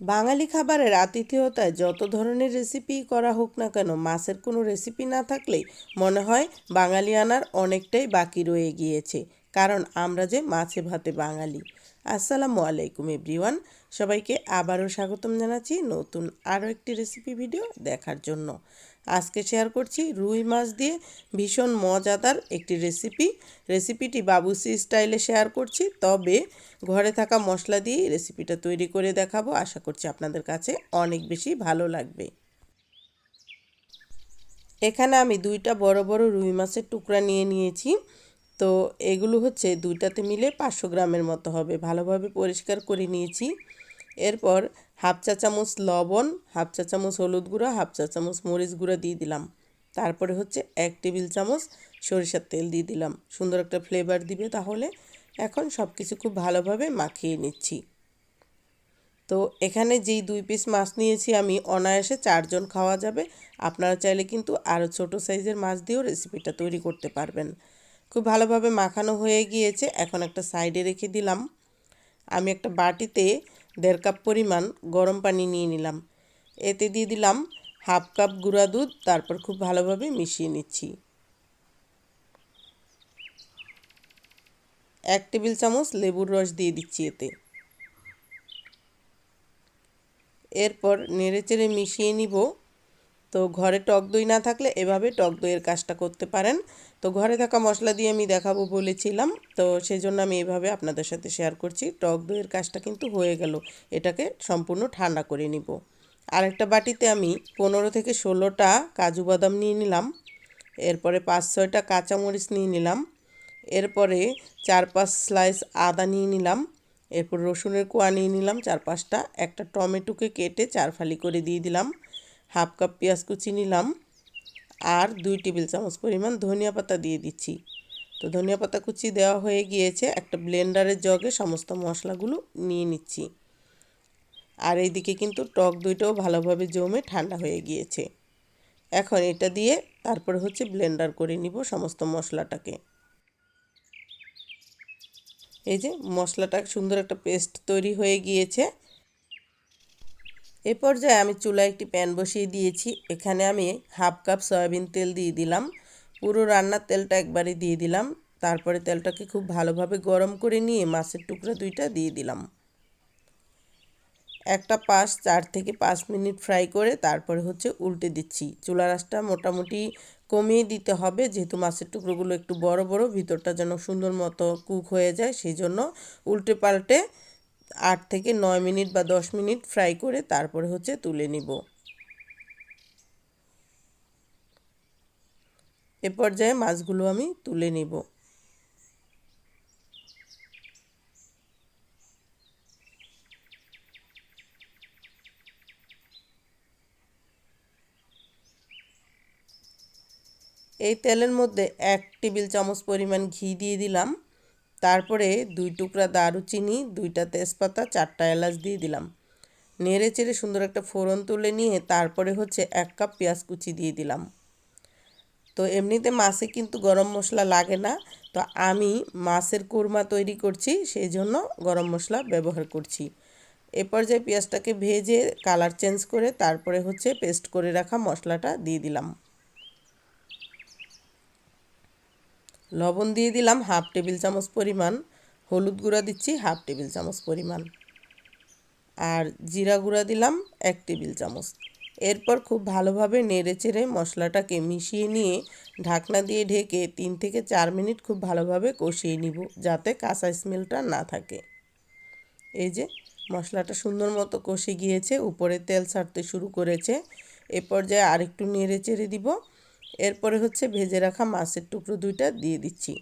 বাঙালি খাবারের আতিথেয়তায় যত ধরনের রেসিপি করা হোক না কেন, মাছের কোনো রেসিপি না থাকলেই মনে হয় বাঙালি আনার অনেকটাই বাকি রয়ে গিয়েছে। কারণ আমরা যে মাছে ভাতে বাঙালি। আসসালামু আলাইকুম এভরিওয়ান। সবাইকে আবারও স্বাগতম জানাচ্ছি নতুন আরও একটি রেসিপি ভিডিও দেখার জন্য। আজকে শেয়ার করছি রুই মাছ দিয়ে ভীষণ মজাদার একটি রেসিপি রেসিপিটি বাবুসি স্টাইলে শেয়ার করছি। তবে ঘরে থাকা মশলা দিয়ে রেসিপিটা তৈরি করে দেখাবো। আশা করছি আপনাদের কাছে অনেক বেশি ভালো লাগবে। এখানে আমি দুইটা বড় বড় রুই মাছের টুকরা নিয়ে নিয়েছি। তো এগুলো হচ্ছে দুইটাতে মিলে পাঁচশো গ্রামের মতো হবে। ভালোভাবে পরিষ্কার করে নিয়েছি। এরপর হাফ চা চামচ লবণ, হাফ চা চামচ হলুদ গুঁড়া, হাফ চা চামচ মরিচ গুঁড়ো দিয়ে দিলাম। তারপরে হচ্ছে এক টেবিল চামচ সরিষার তেল দিয়ে দিলাম। সুন্দর একটা ফ্লেভার দিবে তাহলে। এখন সব কিছু খুব ভালোভাবে মাখিয়ে নিচ্ছি। তো এখানে যেই দুই পিস মাছ নিয়েছি আমি, অনায়াসে চারজন খাওয়া যাবে। আপনারা চাইলে কিন্তু আরও ছোট সাইজের মাছ দিয়েও রেসিপিটা তৈরি করতে পারবেন। খুব ভালোভাবে মাখানো হয়ে গিয়েছে। এখন একটা সাইডে রেখে দিলাম। আমি একটা বাটিতে দেড় কাপ পরিমাণ গরম পানি নিয়ে নিলাম। এতে দিয়ে দিলাম হাফ কাপ গুঁড়া দুধ, তারপর খুব ভালোভাবে মিশিয়ে নিচ্ছি। এক টেবিল চামচ লেবুর রস দিয়ে দিচ্ছি এতে। এরপর নেড়ে চেড়ে মিশিয়ে নিব তো ঘরে টক দই না থাকলে এভাবে টক দইয়ের কাজটা করতে পারেন। তো ঘরে থাকা মশলা দিয়ে আমি দেখাবো বলেছিলাম। তো সেই জন্য আমি এভাবে আপনাদের সাথে শেয়ার করছি। টক দইয়ের কাজটা কিন্তু হয়ে গেল। এটাকে সম্পূর্ণ ঠান্ডা করে নিব। আরেকটা বাটিতে আমি পনেরো থেকে ষোলোটা কাজু বাদাম নিয়ে নিলাম। এরপরে পাঁচ ছয়টা কাঁচামরিচ নিয়ে নিলাম। এরপরে চার পাঁচ স্লাইস আদা নিয়ে নিলাম। এরপর রসুনের কোয়া নিয়ে নিলাম। চার পাঁচটা। একটা টমেটোকে কেটে চার ফালি করে দিয়ে দিলাম। হাফ কাপ পেঁয়াজ কুচি নিলাম আর দুই টেবিল চামচ পরিমাণ ধনিয়া পাতা দিয়ে দিচ্ছি। তো ধনিয়া পাতা কুচি দেওয়া হয়ে গিয়েছে, একটা ব্লেন্ডারের জগে সমস্ত মশলাগুলো নিয়ে নিচ্ছি। আর এইদিকে কিন্তু টক দইটাও ভালোভাবে জমে ঠান্ডা হয়ে গিয়েছে। এখন এটা দিয়ে তারপরে হচ্ছে ব্লেন্ডার করে নিব সমস্ত মশলাটাকে। এই যে মশলাটা সুন্দর একটা পেস্ট তৈরি হয়ে গিয়েছে এ পর্যায়ে আমি চুলায় একটি প্যান বসিয়ে দিয়েছি। এখানে আমি হাফ কাপ সয়াবিন তেল দিয়ে দিলাম। পুরো রান্নার তেলটা একবারে দিয়ে দিলাম। তারপরে তেলটাকে খুব ভালোভাবে গরম করে নিয়ে মাছের টুকরা দুইটা দিয়ে দিলাম। একটা পাশ চার থেকে পাঁচ মিনিট ফ্রাই করে তারপরে হচ্ছে উল্টে দিচ্ছি। চুলা রাসটা মোটামুটি কমিয়ে দিতে হবে, যেহেতু মাছের টুকরোগুলো একটু বড় বড়, ভিতরটা যেন সুন্দর মতো কুক হয়ে যায়, সেই জন্য উল্টে পাল্টে আট থেকে নয় মিনিট বা দশ মিনিট ফ্রাই করে তারপরে হচ্ছে তুলে নিব। এ পর্যায়ে মাছগুলো আমি তুলে নিব। এই তেলের মধ্যে এক টেবিল চামচ পরিমাণ ঘি দিয়ে দিলাম। তারপরে দুই টুকরা দারুচিনি, দুইটা তেজপাতা, চারটা এলাচ দিয়ে দিলাম। নেড়ে চেড়ে সুন্দর একটা ফোড়ন তুলে নিয়ে তারপরে হচ্ছে এক কাপ পেঁয়াজ কুচি দিয়ে দিলাম। তো এমনিতে মাছে কিন্তু গরম মশলা লাগে না, তো আমি মাছের কোরমা তৈরি করছি, সেই জন্য গরম মশলা ব্যবহার করছি। এ পর্যায়ে পেঁয়াজটাকে ভেজে কালার চেঞ্জ করে তারপরে হচ্ছে পেস্ট করে রাখা মশলাটা দিয়ে দিলাম। লবণ দিয়ে দিলাম হাফ টেবিল চামচ পরিমাণ, হলুদ গুঁড়া দিচ্ছি হাফ টেবিল চামচ পরিমাণ। আর জিরা গুঁড়া দিলাম এক টেবিল চামচ। এরপর খুব ভালোভাবে নেড়ে চেড়ে মশলাটাকে মিশিয়ে নিয়ে ঢাকনা দিয়ে ঢেকে তিন থেকে চার মিনিট খুব ভালোভাবে কষিয়ে নিব যাতে কাঁচা স্মেলটা না থাকে। এই যে মশলাটা সুন্দর মতো কষে গিয়েছে, উপরে তেল ছাড়তে শুরু করেছে। এ পর্যায়ে আরেকটু নেড়ে চেড়ে দিব। এরপরে হচ্ছে ভেজে রাখা মাছের টুকরো দুইটা দিয়ে দিচ্ছি।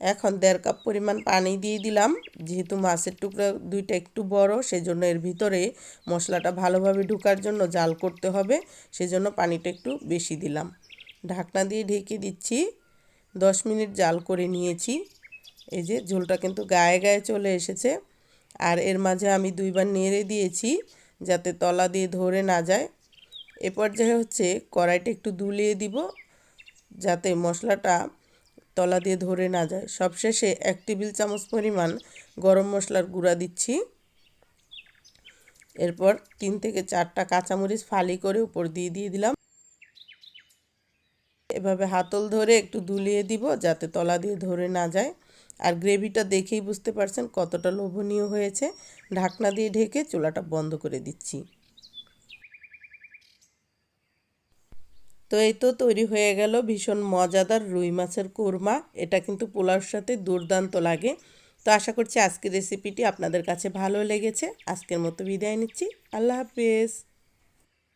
এখন দেড় কাপ পরিমাণ পানি দিয়ে দিলাম। যেহেতু মাছের টুকরো দুইটা একটু বড়, সেজন্য এর ভিতরে মশলাটা ভালোভাবে ঢুকার জন্য জাল করতে হবে। সেজন্য পানিটা একটু বেশি দিলাম। ঢাকনা দিয়ে ঢেকে দিচ্ছি। দশ মিনিট জাল করে নিয়েছি। এই যে ঝোলটা কিন্তু গায়ে গায়ে চলে এসেছে। আর এর মাঝে আমি দুইবার নেড়ে দিয়েছি। যাতে তলা দিয়ে ধরে না যায়। এ পর্যায়ে হচ্ছে কড়াইটা একটু দুলিয়ে দিব যাতে মশলাটা তলা দিয়ে ধরে না যায়। সবশেষে এক টেবিল চামচ পরিমাণ গরম মশলার গুঁড়া দিচ্ছি। এরপর তিন থেকে চারটা কাঁচামরিচ ফালি করে উপর দিয়ে দিয়ে দিলাম। এভাবে হাতল ধরে একটু দুলিয়ে দিব যাতে তলা দিয়ে ধরে না যায়। আর গ্রেভিটা দেখেই বুঝতে পারছেন কতটা লোভনীয় হয়েছে। ঢাকনা দিয়ে ঢেকে চুলাটা বন্ধ করে দিচ্ছি। তো এই তো তৈরি হয়ে গেল ভীষণ মজাদার রুই মাছের কোরমা। এটা কিন্তু পোলাওর সাথে দুর্দান্ত লাগে। তো আশা করছি আজকের রেসিপিটি আপনাদের কাছে ভালো লেগেছে। আজকের মতো বিদায় নিচ্ছি। আল্লাহ হাফিজ।